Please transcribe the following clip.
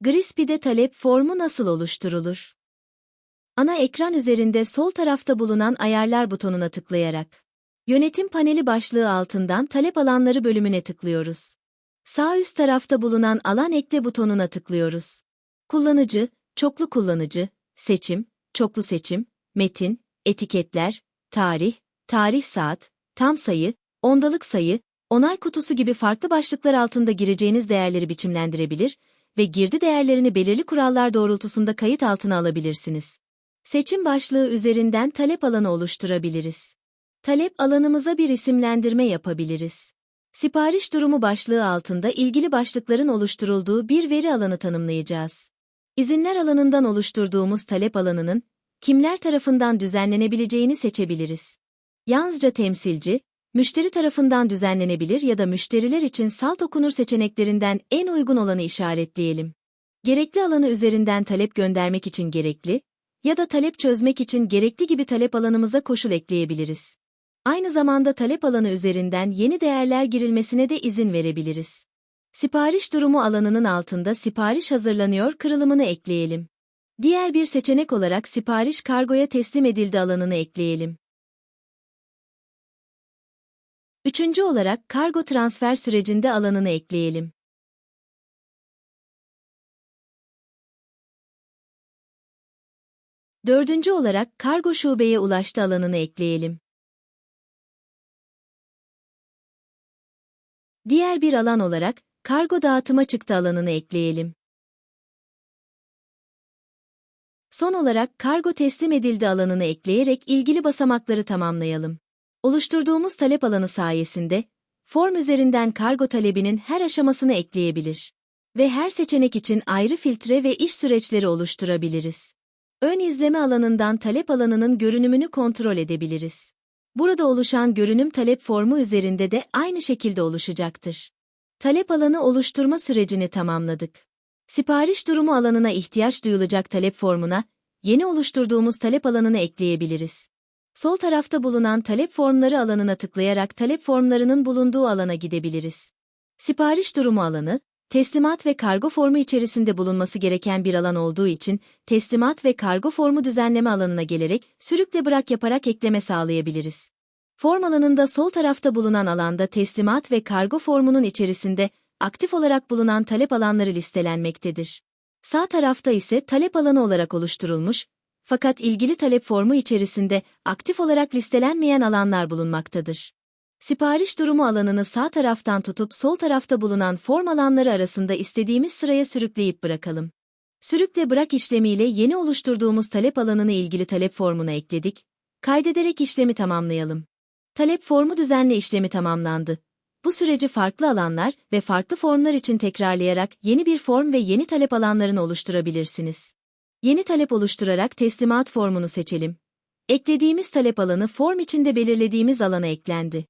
Grispy'de talep formu nasıl oluşturulur? Ana ekran üzerinde sol tarafta bulunan ayarlar butonuna tıklayarak Yönetim paneli başlığı altından talep alanları bölümüne tıklıyoruz. Sağ üst tarafta bulunan alan ekle butonuna tıklıyoruz. Kullanıcı, çoklu kullanıcı, seçim, çoklu seçim, metin, etiketler, tarih, tarih saat, tam sayı, ondalık sayı, onay kutusu gibi farklı başlıklar altında gireceğiniz değerleri biçimlendirebilir ve girdi değerlerini belirli kurallar doğrultusunda kayıt altına alabilirsiniz. Seçim başlığı üzerinden talep alanı oluşturabiliriz. Talep alanımıza bir isimlendirme yapabiliriz. Sipariş durumu başlığı altında ilgili başlıkların oluşturulduğu bir veri alanı tanımlayacağız. İzinler alanından oluşturduğumuz talep alanının kimler tarafından düzenlenebileceğini seçebiliriz. Yalnızca temsilci, müşteri tarafından düzenlenebilir ya da müşteriler için salt okunur seçeneklerinden en uygun olanı işaretleyelim. Gerekli alanı üzerinden talep göndermek için gerekli ya da talep çözmek için gerekli gibi talep alanımıza koşul ekleyebiliriz. Aynı zamanda talep alanı üzerinden yeni değerler girilmesine de izin verebiliriz. Sipariş durumu alanının altında sipariş hazırlanıyor kırılımını ekleyelim. Diğer bir seçenek olarak sipariş kargoya teslim edildi alanını ekleyelim. Üçüncü olarak kargo transfer sürecinde alanını ekleyelim. Dördüncü olarak kargo şubeye ulaştı alanını ekleyelim. Diğer bir alan olarak, kargo dağıtıma çıktı alanını ekleyelim. Son olarak kargo teslim edildi alanını ekleyerek ilgili basamakları tamamlayalım. Oluşturduğumuz talep alanı sayesinde, form üzerinden kargo talebinin her aşamasını ekleyebilir ve her seçenek için ayrı filtre ve iş süreçleri oluşturabiliriz. Ön izleme alanından talep alanının görünümünü kontrol edebiliriz. Burada oluşan görünüm talep formu üzerinde de aynı şekilde oluşacaktır. Talep alanı oluşturma sürecini tamamladık. Sipariş durumu alanına ihtiyaç duyulacak talep formuna, yeni oluşturduğumuz talep alanını ekleyebiliriz. Sol tarafta bulunan talep formları alanına tıklayarak talep formlarının bulunduğu alana gidebiliriz. Sipariş durumu alanı, teslimat ve kargo formu içerisinde bulunması gereken bir alan olduğu için, teslimat ve kargo formu düzenleme alanına gelerek sürükle bırak yaparak ekleme sağlayabiliriz. Form alanında sol tarafta bulunan alanda teslimat ve kargo formunun içerisinde aktif olarak bulunan talep alanları listelenmektedir. Sağ tarafta ise talep alanı olarak oluşturulmuş, fakat ilgili talep formu içerisinde aktif olarak listelenmeyen alanlar bulunmaktadır. Sipariş durumu alanını sağ taraftan tutup sol tarafta bulunan form alanları arasında istediğimiz sıraya sürükleyip bırakalım. Sürükle bırak işlemiyle yeni oluşturduğumuz talep alanını ilgili talep formuna ekledik. Kaydederek işlemi tamamlayalım. Talep formu düzenle işlemi tamamlandı. Bu süreci farklı alanlar ve farklı formlar için tekrarlayarak yeni bir form ve yeni talep alanlarını oluşturabilirsiniz. Yeni talep oluşturarak teslimat formunu seçelim. Eklediğimiz talep alanı form içinde belirlediğimiz alana eklendi.